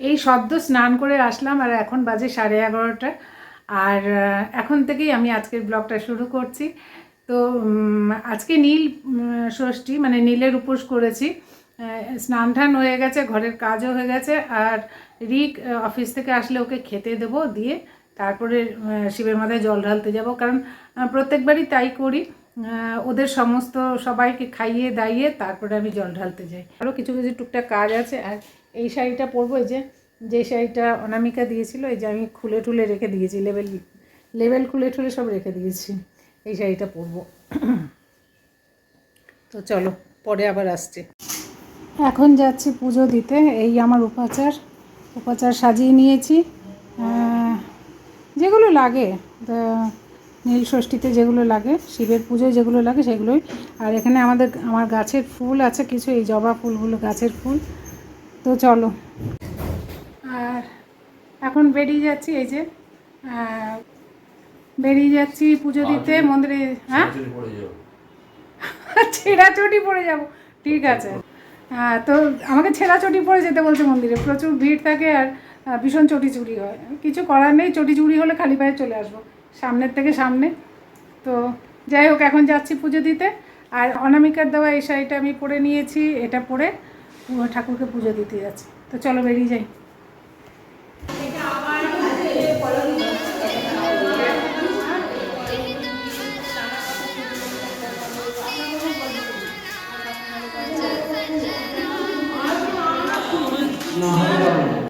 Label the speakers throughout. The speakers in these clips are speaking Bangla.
Speaker 1: এই সদ্য স্নান করে আসলাম আর এখন বাজে সাড়ে এগারোটা। আর এখন থেকেই আমি আজকের ব্লগটা শুরু করছি। তো আজকে নীল ষষ্ঠী মানে নীলের উপোস করেছি। স্নান টান হয়ে গেছে, ঘরের কাজও হয়ে গেছে। আর রিক অফিস থেকে আসলে ওকে খেতে দেবো দিয়ে তারপরে শিবের মাথায় জল ঢালতে যাব। কারণ প্রত্যেকবারই তাই করি। ওদের সমস্ত সবাইকে খাইয়ে দাইয়ে তারপরে আমি জল ঢালতে যাই। আরও কিছু কিছু টুকটাক কাজ আছে, আর এই শাড়িটা পরবো এই যে যে শাড়িটা অনামিকা দিয়েছিল, এই যে আমি খুলে টুলে রেখে দিয়েছি, লেবেল লেবেল খুলে টুলে সব রেখে দিয়েছি, এই শাড়িটা পরবো। তো চলো, পরে আবার আসছে। এখন যাচ্ছি পুজো দিতে, এই আমার উপাচার উপাচার সাজিয়ে নিয়েছি। যেগুলো লাগে নীল ষষ্ঠীতে যেগুলো লাগে শিবের পুজোয় যেগুলো লাগে সেগুলোই। আর এখানে আমাদের আমার গাছের ফুল আছে কিছু এই জবা ফুলগুলো গাছের ফুল। তো চলো। আর এখন বেরিয়ে যাচ্ছি এই যে বেরিয়ে যাচ্ছি পুজো দিতে মন্দিরে হ্যাঁ? ছেঁড়া চটি পরে যাব ঠিক আছে। হ্যাঁ তো আমাকে ছেঁড়া চটি পরে যেতে বলছে মন্দিরে প্রচুর ভিড় থাকে আর ভীষণ চটি চুরি হয়। কিছু করার নেই চটি চুরি হলে খালি পায়ে চলে আসব। সামনের থেকে সামনে। তো যাই হোক, এখন যাচ্ছি পুজো দিতে। আর অনামিকার দেওয়া এই শাড়িটা আমি পরে নিয়েছি, এটা পরে ঠাকুরকে পুজো দিতে যাচ্ছি। তো চলো বেরিয়ে যাই।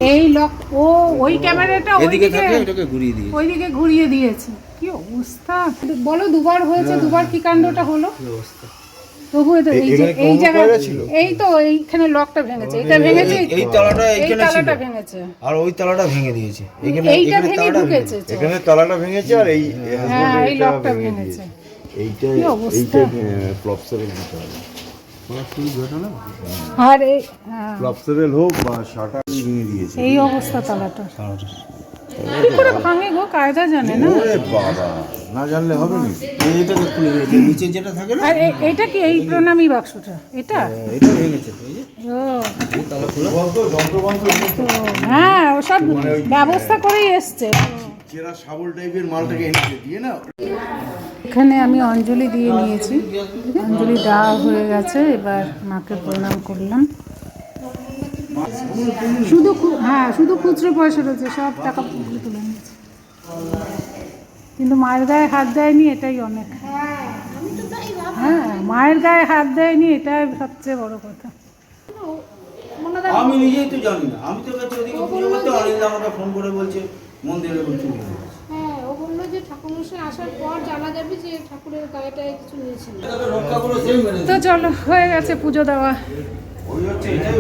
Speaker 1: এই লক ও ওই ক্যামেরাটা ওইদিকে
Speaker 2: থাকে ওটাকে ঘুরিয়ে দিয়ে
Speaker 1: ওইদিকে ঘুরিয়ে দিয়েছে। কি অবস্থা? বলো দুবার হয়েছে দুবার কি কাণ্ডটা হলো?
Speaker 2: অবস্থা?
Speaker 1: তবু এই যে এই জায়গা এই তো এইখানে লকটা ভেঙেছে এটা ভেঙেছে
Speaker 2: এই- তলাটা
Speaker 1: এই
Speaker 2: এইখানে
Speaker 1: ভেঙেছে।
Speaker 2: আর ওই তালাটা ভেঙে দিয়েছে। এখানে
Speaker 1: এইটা ভেঙে ঢুকেছে
Speaker 2: ভেঙেছে।
Speaker 3: এখানে তালাটা ভেঙেছে আর এই
Speaker 1: হ্যাঁ এই লকটা ভেঙেছে।
Speaker 3: এইটা
Speaker 1: অবস্থা?
Speaker 3: এইটা প্লপসারের দিতে হবে।
Speaker 1: আর এই হ্যাঁ,
Speaker 3: হোক বা
Speaker 1: এই অবস্থা তালাটা কি করে ভাঙে গো কায়দা জানে না।
Speaker 3: ওরে বাবা না জানলে হবে না।
Speaker 2: এইটাকে খুলে দিয়েছে নিচে যেটা থাকে না?
Speaker 1: আর এ- এটা কি এই প্রণামী বাক্সটা? এটা?
Speaker 2: এটা ভেঙেছে তো, এই যে।
Speaker 1: ও।
Speaker 2: তালা খোলা
Speaker 1: তো। হ্যাঁ ওসব ব্যবস্থা করেই এসছে।
Speaker 3: চেরা শাবল টাইপের মালটাকে এনে দিয়ে না?
Speaker 1: এখানে আমি অঞ্জলি দিয়ে নিয়েছি। অঞ্জলি দেওয়া হয়ে গেছে এবার মাকে প্রণাম করলাম। শুধু হ্যাঁ শুধু খুচরো পয়সা রয়েছে সব টাকা তুলে নিয়েছে। কিন্তু মায়ের গায়ে হাত দেয়নি এটাই অনেক। হ্যাঁ মায়ের গায়ে হাত দেয়নি এটাই সবচেয়ে বড় কথা।
Speaker 2: আমি নিজেই তো জানি না। আমি তো কাছে ওদিকে পুজো করতে অনিল আমাকে ফোন করে বলছে মন্দিরে হ্যাঁ
Speaker 4: ও বলল যে ঠাকুরমশাই আসার পর জানা যাবে যে ঠাকুরের গায়েটায় কিছু নিয়েছিল
Speaker 1: তো চলো হয়ে গেছে পুজো দেওয়া।
Speaker 2: ওই হচ্ছে এটাই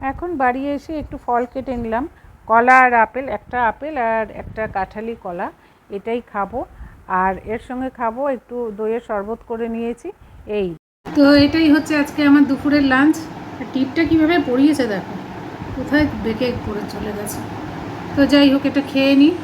Speaker 1: এখন বাড়ি এসে একটু ফল কেটে নিলাম। কলা আর আপেল, একটা আপেল আর একটা কাঁঠালি কলা, এটাই খাব। আর এর সঙ্গে খাব একটু দইয়ের শরবত করে নিয়েছি। এই। তো এটাই হচ্ছে আজকে আমার দুপুরের লাঞ্চ। টিপটা কীভাবে পড়িয়েছে দেখো। কোথায় বেঁকে পড়ে চলে গেছে। তো যাই হোক, এটা খেয়ে নিই